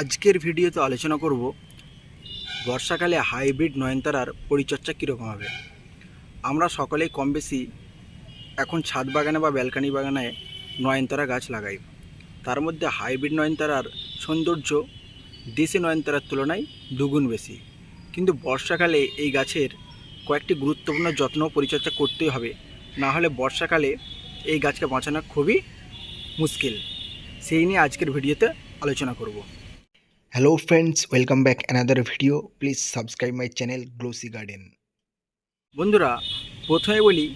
আজকের ভিডিওতে আলোচনা করব বর্ষাকালে হাইব্রিড নয়নতারার পরিচর্যা কীরকম হবে? আমরা সকলেই কম বেশি এখন ছাদ বাগানে বা ব্যালকানি বাগানে নয়নতারা গাছ লাগাই। তার মধ্যে হাইব্রিড নয়নতারার সৌন্দর্য দেশি নয়নতারার তুলনায় দুগুণ বেশি। কিন্তু বর্ষাকালে এই গাছের কয়েকটি গুরুত্বপূর্ণ যত্ন পরিচর্যা করতেই হবে। না হলে বর্ষাকালে এই গাছকে বাঁচানো খুবই মুশকিল। সেই নিয়ে আজকের ভিডিওতে আলোচনা করব। Hello friends welcome back another video please subscribe my channel glossy garden বন্ধুরা, প্রথমে বলি,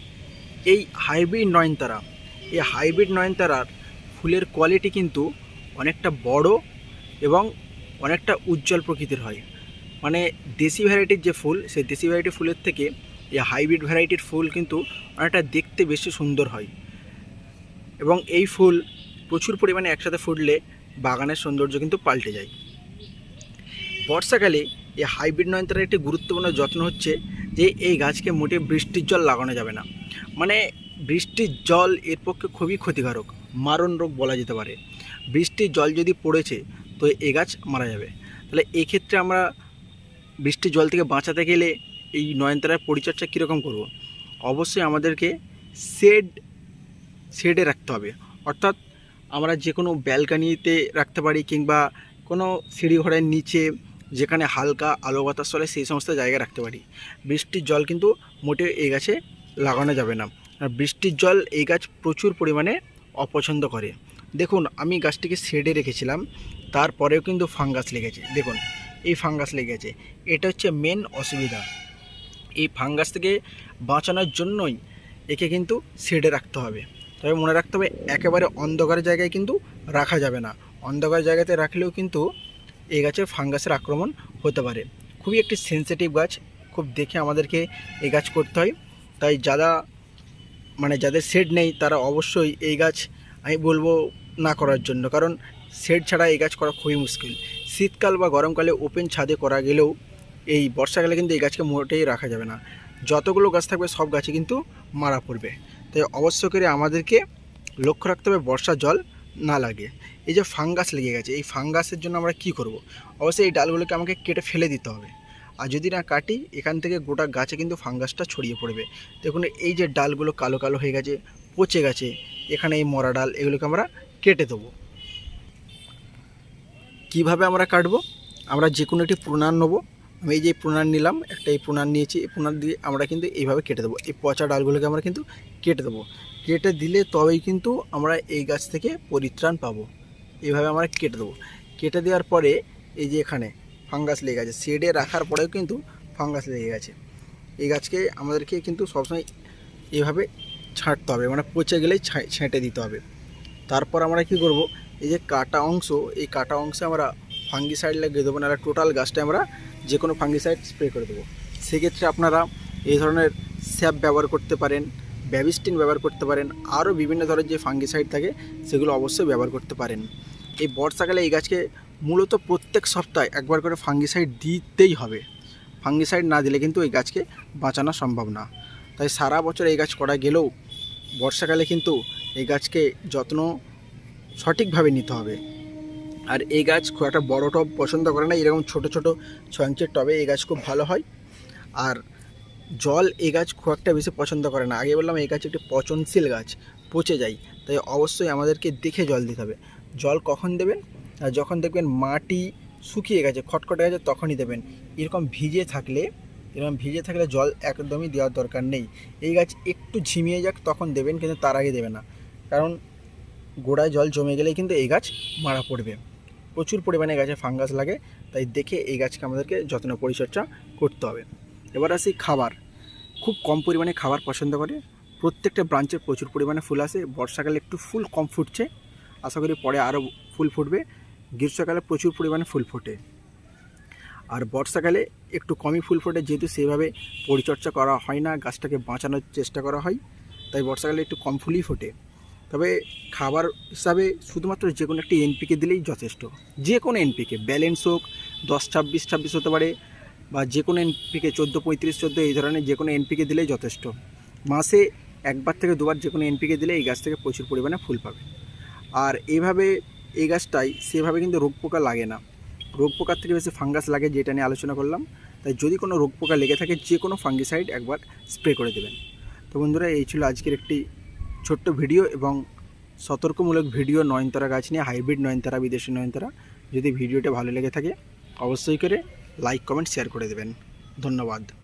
এই হাইব্রিড নয়নতারা, এই হাইব্রিড নয়নতারার ফুলের কোয়ালিটি কিন্তু অনেকটা বড় এবং অনেকটা উজ্জ্বল প্রকৃতির হয়। মানে দেশি ভ্যারাইটির যে ফুল, সেই দেশি ভ্যারাইটির ফুলের থেকে এই হাইব্রিড ভ্যারাইটির ফুল কিন্তু অনেকটা দেখতে বেশি সুন্দর হয়। এবং এই ফুল প্রচুর পরিমাণে একসাথে ফুটলে বাগানের সৌন্দর্য কিন্তু পাল্টে যায়। বর্ষাকালে এই হাইব্রিড নয়নতারার একটি গুরুত্বপূর্ণ যত্ন হচ্ছে যে এই গাছকে মোটে বৃষ্টির জল লাগানো যাবে না। মানে বৃষ্টির জল এর পক্ষে খুবই ক্ষতিকারক, মারণ রোগ বলা যেতে পারে। বৃষ্টির জল যদি পড়েছে, তো এই গাছ মারা যাবে। তাহলে এই ক্ষেত্রে আমরা বৃষ্টির জল থেকে বাঁচাতে গেলে এই নয়নতারার পরিচর্যা কীরকম করব? অবশ্যই আমাদেরকে শেড, শেডে রাখতে হবে। অর্থাৎ আমরা যে কোনো ব্যালকানিতে রাখতে পারি কিংবা কোনো সিঁড়ি ঘরের নিচে যেখানে হালকা আলো বাতাস চলে, সেই সমস্ত জায়গায় রাখতে পারি। বৃষ্টির জল কিন্তু মোটে এই গাছে লাগানো যাবে না। আর বৃষ্টির জল এই গাছ প্রচুর পরিমাণে অপছন্দ করে। দেখুন, আমি গাছটিকে শেডে রেখেছিলাম, তারপরেও কিন্তু ফাঙ্গাস লেগেছে। দেখুন, এই ফাঙ্গাস লেগেছে। এটা হচ্ছে মেন অসুবিধা। এই ফাঙ্গাস থেকে বাঁচানোর জন্যই একে কিন্তু শেডে রাখতে হবে। তবে মনে রাখতে হবে, একেবারে অন্ধকার জায়গায় কিন্তু রাখা যাবে না। অন্ধকার জায়গাতে রাখলেও কিন্তু এই গাছের ফাঙ্গাসের আক্রমণ হতে পারে। খুবই একটি সেনসিটিভ গাছ, খুব দেখে আমাদেরকে এই গাছ করতে হয়। তাই যারা মানে যাদের শেড নেই, তারা অবশ্যই এই গাছ আমি বলব না করার জন্য। কারণ শেড ছাড়া এই গাছ করা খুবই মুশকিল। শীতকাল বা গরমকালে ওপেন ছাদে করা গেলেও এই বর্ষাকালে কিন্তু এই গাছকে মোটেই রাখা যাবে না। যতগুলো গাছ থাকবে, সব গাছে কিন্তু মারা পড়বে। তাই অবশ্য করে আমাদেরকে লক্ষ্য রাখতে হবে বর্ষা জল। না লাগে। এই যে ফাঙ্গাস লেগে গেছে, এই ফাঙ্গাসের জন্য আমরা কি করব। অবশ্যই এই ডালগুলোকে আমাকে কেটে ফেলে দিতে হবে। আর যদি না কাটি, এখান থেকে গোটা গাছে কিন্তু ফাঙ্গাসটা ছড়িয়ে পড়বে। দেখুন, এই যে ডালগুলো কালো কালো হয়ে গেছে, পচে গেছে, এখানে এই মরা ডাল, এগুলোকে আমরা কেটে দেবো। কীভাবে আমরা কাটবো? আমরা যে কোনো একটি প্রণার নেব। আমি এই যে প্রণার নিলাম, একটা এই প্রণার নিয়েছি, এই প্রণার দিয়ে আমরা কিন্তু এইভাবে কেটে দেবো। এই পচা ডালগুলোকে আমরা কিন্তু কেটে দেবো। কেটে দিলে তবেই কিন্তু আমরা এই গাছ থেকে পরিত্রাণ পাবো। এইভাবে আমরা কেটে দেবো। কেটে দেওয়ার পরে এই যে এখানে ফাঙ্গাস লেগে গেছে, শেডে রাখার পরেও কিন্তু ফাঙ্গাস লেগে গেছে। এই গাছকে আমাদেরকে কিন্তু সবসময় এভাবে ছাঁটতে হবে মানে পচে গেলেই ছেঁটে দিতে হবে। তারপর আমরা কি করব, এই যে কাটা অংশ, এই কাটা অংশে আমরা ফাঙ্গিসাইড লাগিয়ে দেবো, নাহলে টোটাল গাছটা আমরা যে কোনো ফাঙ্গিসাইড স্প্রে করে দেবো। সেক্ষেত্রে আপনারা এই ধরনের স্যাপ ব্যবহার করতে পারেন ব্যাবিস্টিন ব্যবহার করতে পারেন। আরও বিভিন্ন ধরনের যে ফাঙ্গিসাইড থাকে, সেগুলো অবশ্যই ব্যবহার করতে পারেন। এই বর্ষাকালে এই গাছকে মূলত প্রত্যেক সপ্তাহে একবার করে ফাঙ্গিসাইড দিতেই হবে। ফাঙ্গিসাইড না দিলে কিন্তু এই গাছকে বাঁচানো সম্ভব না। তাই সারা বছর এই গাছ করা গেলেও বর্ষাকালে কিন্তু এই গাছকে যত্ন সঠিকভাবে নিতে হবে। আর এই গাছ খুব একটা বড় টব পছন্দ করে না, এরকম ছোট ছোট ছ ইঞ্চের টবে এই গাছ খুব ভালো হয়। আর জল এই গাছ খুব একটা বেশি পছন্দ করে না। আগে বললাম এই গাছ একটি পচনশীল গাছ, পচে যায়। তাই অবশ্যই আমাদেরকে দেখে জল দিতে হবে। জল কখন দেবেন? যখন দেখবেন মাটি শুকিয়ে গেছে, খটখটে গেছে, তখনই দেবেন। এরকম ভিজে থাকলে, এরকম ভিজে থাকলে জল একদমই দেওয়ার দরকার নেই। এই গাছ একটু ঝিমিয়ে যাক, তখন দেবেন, কিন্তু তার আগে দেবে না। কারণ গোড়ায় জল জমে গেলেই কিন্তু এই গাছ মারা পড়বে। প্রচুর পরিমাণে গাছে ফাঙ্গাস লাগে, তাই দেখে এই গাছকে আমাদেরকে যত্ন পরিচর্যা করতে হবে। এবার আসি খাবার। খুব কম পরিমাণে খাবার পছন্দ করে। প্রত্যেকটা ব্রাঞ্চে প্রচুর পরিমাণে ফুল আসে। বর্ষাকালে একটু ফুল কম ফুটছে। আশা করি পরে আরও ফুল ফুটবে। গ্রীষ্মকালে প্রচুর পরিমাণে ফুল ফোটে। আর বর্ষাকালে একটু কমই ফুল ফোটে। যেহেতু সেভাবে পরিচর্যা করা হয় না, গাছটাকে বাঁচানোর চেষ্টা করা হয়। তাই বর্ষাকালে একটু কম ফুলই ফোটে। তবে খাবার হিসাবে শুধুমাত্র যে কোনো একটি এনপিকে দিলেই যথেষ্ট। যে কোনো এনপিকে ব্যালেন্স হোক, দশ ছাব্বিশ ছাব্বিশ হতে পারে বা যে কোনো এনপিকে, চোদ্দ, পঁয়ত্রিশ, চোদ্দ, এই ধরনের যে কোনো এনপিকে দিলেই যথেষ্ট। মাসে একবার থেকে দুবার যে কোনো এনপিকে দিলে এই গাছ থেকে প্রচুর পরিমাণে ফুল পাবে। আর এইভাবে এই গাছটাই, সেভাবে কিন্তু রোগ পোকা লাগে না। রোগ পোকার থেকে বেশি ফাঙ্গাস লাগে যেটা নিয়ে আলোচনা করলাম। তাই যদি কোনো রোগ পোকা লেগে থাকে, যে কোনো ফাঙ্গিসাইড একবার স্প্রে করে দেবেন। তো বন্ধুরা, এই ছিল আজকের একটি ছোট্ট ভিডিও এবং সতর্কমূলক ভিডিও নয়নতারা গাছ নিয়ে, হাইব্রিড নয়নতারা, বিদেশি নয়নতারা। যদি ভিডিওটা ভালো লেগে থাকে, অবশ্যই করে লাইক কমেন্ট শেয়ার করে দেবেন। ধন্যবাদ।